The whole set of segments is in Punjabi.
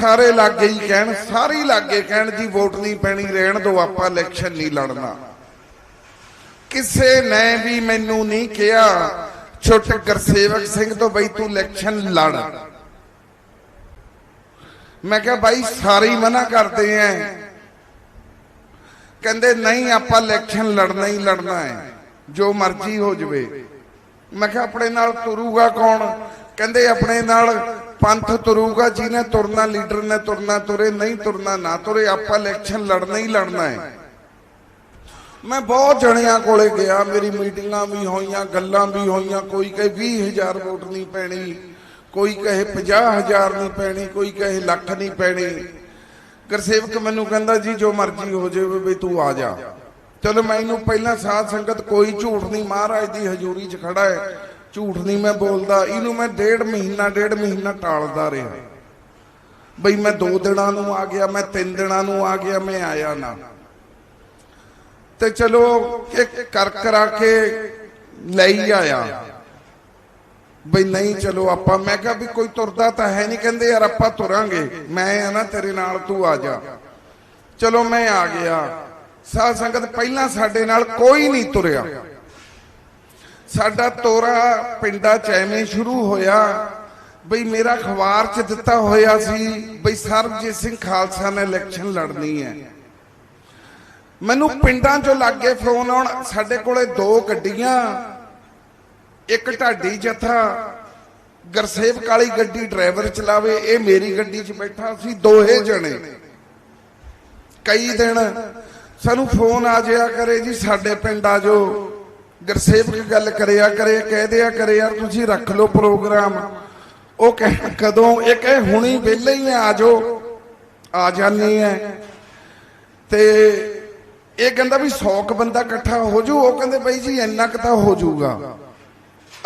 ਸਾਰੇ ਲਾਗੇ ਹੀ ਕਹਿਣ, ਸਾਰੇ ਲਾਗੇ ਕਹਿਣ ਜੀ ਵੋਟ ਨਹੀਂ ਪੈਣੀ, ਰਹਿਣ ਦੋ ਆਪਾਂ ਇਲੈਕਸ਼ਨ ਨਹੀਂ ਲੜਨਾ। ਕਿਸੇ ਨੇ ਵੀ ਮੈਨੂੰ ਨਹੀਂ ਕਿਹਾ, ਛੁੱਟ ਗੁਰਸੇਵਕ ਸਿੰਘ ਤੋਂ ਬਈ ਤੂੰ ਇਲੈਕਸ਼ਨ ਲੜ। ਮੈਂ ਕਿਹਾ ਬਾਈ, ਸਾਰੇ ਹੀ ਮਨਾ ਕਰਦੇ ਐ। ਕਹਿੰਦੇ, ਨਹੀਂ, ਆਪਾਂ ਇਲੈਕਸ਼ਨ ਲੜਨਾ ਹੀ ਲੜਨਾ ਹੈ ਜੋ ਮਰਜ਼ੀ ਹੋ ਜਵੇ। ਮੈਂ ਕਿਹਾ, ਆਪਣੇ ਨਾਲ ਤੁਰੂਗਾ ਕੌਣ? ਕਹਿੰਦੇ, ਆਪਣੇ ਨਾਲ ਪੰਥ ਤੁਰੂਗਾ, ਜਿਹਨੇ ਤੁਰਨਾ, ਲੀਡਰ ਨੇ ਤੁਰਨਾ, ਤੁਰੇ, ਨਹੀਂ ਤੁਰਨਾ, ਨਾ ਤੁਰੇ, ਆਪਾਂ ਇਲੈਕਸ਼ਨ ਲੜਨਾ ਹੀ ਲੜਨਾ ਹੈ। ਮੈਂ ਬਹੁਤ ਜਣਿਆਂ ਕੋਲੇ ਗਿਆ, ਮੇਰੀ ਮੀਟਿੰਗਾਂ ਵੀ ਹੋਈਆਂ, ਗੱਲਾਂ ਵੀ ਹੋਈਆਂ, ਕੋਈ ਕਹੇ 20000 ਵੋਟ ਨਹੀਂ ਪੈਣੀ, ਕੋਈ ਕਹੇ 50000 ਨਹੀਂ ਪੈਣੀ, ਕੋਈ ਕਹੇ ਲੱਖ ਨਹੀਂ ਪੈਣੀ। ਗੁਰਸੇਵਕ ਮੈਨੂੰ ਕਹਿੰਦਾ, ਜੀ, ਜੋ ਮਰਜ਼ੀ ਹੋ ਜਾਵੇ ਵੀ ਤੂੰ ਆ ਜਾ। ਚਲੋ ਮੈਨੂੰ ਪਹਿਲਾਂ ਸਾਧ ਸੰਗਤ ਕੋਈ ਝੂਠ ਨਹੀਂ, ਮਹਾਰਾਜ ਦੀ ਹਜ਼ੂਰੀ 'ਚ ਖੜਾ ਹੈ। ਝੂਠ ਨਹੀਂ ਮੈਂ ਬੋਲਦਾ, ਇਹਨੂੰ ਮੈਂ ਡੇਢ ਮਹੀਨਾ ਡੇਢ ਮਹੀਨਾ ਟਾਲਦਾ ਰਿਹਾ। ਬਈ ਮੈਂ ਦੋ ਦਿਨਾਂ ਨੂੰ ਆ ਗਿਆ, ਮੈਂ ਤਿੰਨ ਦਿਨਾਂ ਨੂੰ ਆ ਗਿਆ, ਮੈਂ ਆਇਆ ਨਾ। ਤੇ ਚਲੋ, ਇੱਕ ਕਰ ਕਰਾ ਕੇ ਲਈ ਆਇਆ। ਬਈ ਨਹੀਂ, ਚਲੋ ਆਪਾਂ, ਮੈਂ ਕਿਹਾ ਵੀ ਕੋਈ ਤੁਰਦਾ ਤਾਂ ਹੈ ਨਹੀਂ, ਕਹਿੰਦੇ ਯਾਰ ਆਪਾਂ ਤੁਰਾਂਗੇ, ਮੈਂ ਆ ਨਾ ਤੇਰੇ ਨਾਲ, ਤੂੰ ਆ ਜਾ। ਚਲੋ ਮੈਂ ਆ ਗਿਆ। ਸਾਧ ਸੰਗਤ ਪਹਿਲਾਂ ਸਾਡੇ ਨਾਲ ਕੋਈ ਨਹੀਂ ਤੁਰਿਆ। ਸਾਡਾ ਤੋਰਾ ਪਿੰਡਾਂ ਚ ਐਵੇਂ ਸ਼ੁਰੂ ਹੋਇਆ। ਬਈ ਮੇਰਾ ਅਖਬਾਰ ਚ ਦਿੱਤਾ ਹੋਇਆ ਸੀ, ਬਈ ਸਰਬਜੀਤ ਸਿੰਘ ਖਾਲਸਾ ਨੇ ਇਲੈਕਸ਼ਨ ਲੜਨੀ ਹੈ। ਮੈਨੂੰ ਪਿੰਡਾਂ ਚੋਂ ਲੱਗੇ ਫੋਨ ਆਉਣ, ਸਾਡੇ ਕੋਲੇ ਦੋ ਗੱਡੀਆਂ, ਇੱਕ ਢਾਡੀ ਜਥਾ, ਗਰਸੇਵ ਕਾਲੀ ਗੱਡੀ ਡਰਾਈਵਰ ਚਲਾਵੇ, ਇਹ ਮੇਰੀ ਗੱਡੀ 'ਚ ਬੈਠਾ ਸੀ, ਦੋਹੇ ਜਣੇ। ਕਈ ਦਿਨ ਸਾਨੂੰ ਫੋਨ ਆ ਜਿਆ ਕਰੇ ਜੀ, ਸਾਡੇ ਪਿੰਡ ਆ ਜੋ ਗਰਸੇਵਕ ਗੱਲ ਕਰਿਆ ਕਰੇ ਕਹਿ ਦਿਆ ਕਰੇ, ਯਾਰ ਤੁਸੀਂ ਰੱਖ ਲਓ ਪ੍ਰੋਗਰਾਮ। ਉਹ ਕਹੇ, ਕਦੋਂ? ਇਹ ਕਹੇ, ਹੁਣੀ ਵਿਹਲੇ ਹੀ ਆ ਆ ਜਾਓ ਆ। ਜਾਨੀ ਹੈ ਤੇ ਇਹ ਕਹਿੰਦਾ ਵੀ 100 ਕ ਬੰਦਾ ਇਕੱਠਾ ਹੋ ਜੂ ਉਹ ਕਹਿੰਦੇ ਬਈ ਜੀ ਇੰਨਾ ਕੁ ਤਾਂ ਹੋ ਜਾਊਗਾ।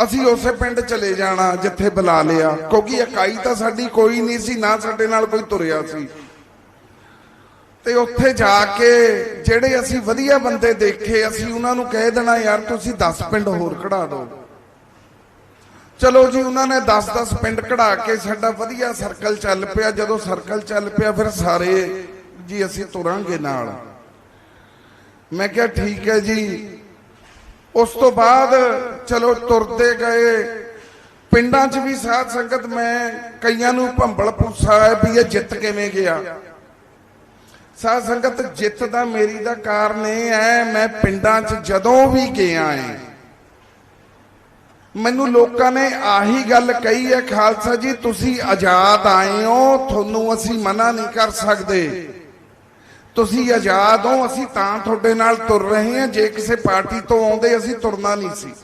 ਅਸੀਂ ਉਸੇ ਪਿੰਡ ਚਲੇ ਜਾਣਾ, ਜਿੱਥੇ ਬੁਲਾ ਲਿਆ। ਕਿਉਂਕਿ ਇਕਾਈ ਤਾਂ ਸਾਡੀ ਕੋਈ ਨਹੀਂ ਸੀ, ਨਾ ਸਾਡੇ ਨਾਲ ਕੋਈ ਤੁਰਿਆ ਸੀ। ਤੇ ਉੱਥੇ ਜਾ ਕੇ ਜਿਹੜੇ ਅਸੀਂ ਵਧੀਆ ਬੰਦੇ ਦੇਖੇ, ਅਸੀਂ ਉਹਨਾਂ ਨੂੰ ਕਹਿ ਦੇਣਾ, ਯਾਰ ਤੁਸੀਂ 10 ਪਿੰਡ ਹੋਰ ਕਢਾ ਦਿਓ। ਚਲੋ ਜੀ, ਉਹਨਾਂ ਨੇ 10-10 ਪਿੰਡ ਕਢਾ ਕੇ ਸਾਡਾ ਵਧੀਆ ਸਰਕਲ ਚੱਲ ਪਿਆ। ਜਦੋਂ ਸਰਕਲ ਚੱਲ ਪਿਆ, ਫਿਰ ਸਾਰੇ ਜੀ, ਅਸੀਂ ਤੁਰਾਂਗੇ ਨਾਲ। ਮੈਂ ਕਿਹਾ, ਠੀਕ ਹੈ ਜੀ। ਉਸ ਤੋਂ ਬਾਅਦ ਚਲੋ ਤੁਰਦੇ ਗਏ। ਪਿੰਡਾਂ 'ਚ ਵੀ ਸਾਧ ਸੰਗਤ, ਮੈਂ ਕਈਆਂ ਨੂੰ ਭੰਬਲ ਪੁੱਛਾ ਹੈ ਵੀ ਇਹ ਜਿੱਤ ਕਿਵੇਂ ਗਿਆ? ਸਾਧ ਸੰਗਤ, ਜਿੱਤ ਦਾ ਮੇਰੀ ਦਾ ਕਾਰਨ ਇਹ ਹੈ, ਮੈਂ ਪਿੰਡਾਂ 'ਚ ਜਦੋਂ ਵੀ ਗਿਆ ਆਂ ਮੈਨੂੰ ਲੋਕਾਂ ਨੇ ਆਹੀ ਗੱਲ ਕਹੀ ਹੈ, ਖਾਲਸਾ ਜੀ, ਤੁਸੀਂ ਆਜ਼ਾਦ ਆਏ ਹੋ, ਤੁਹਾਨੂੰ ਅਸੀਂ ਮਨਾ ਨਹੀਂ ਕਰ ਸਕਦੇ। ਤੁਸੀਂ ਆਜ਼ਾਦ ਹੋ, ਅਸੀਂ ਤਾਂ ਤੁਹਾਡੇ ਨਾਲ ਤੁਰ ਰਹੇ ਹਾਂ, ਜੇ ਕਿਸੇ ਪਾਰਟੀ ਤੋਂ ਆਉਂਦੇ, ਅਸੀਂ ਤੁਰਨਾ ਨਹੀਂ ਸੀ।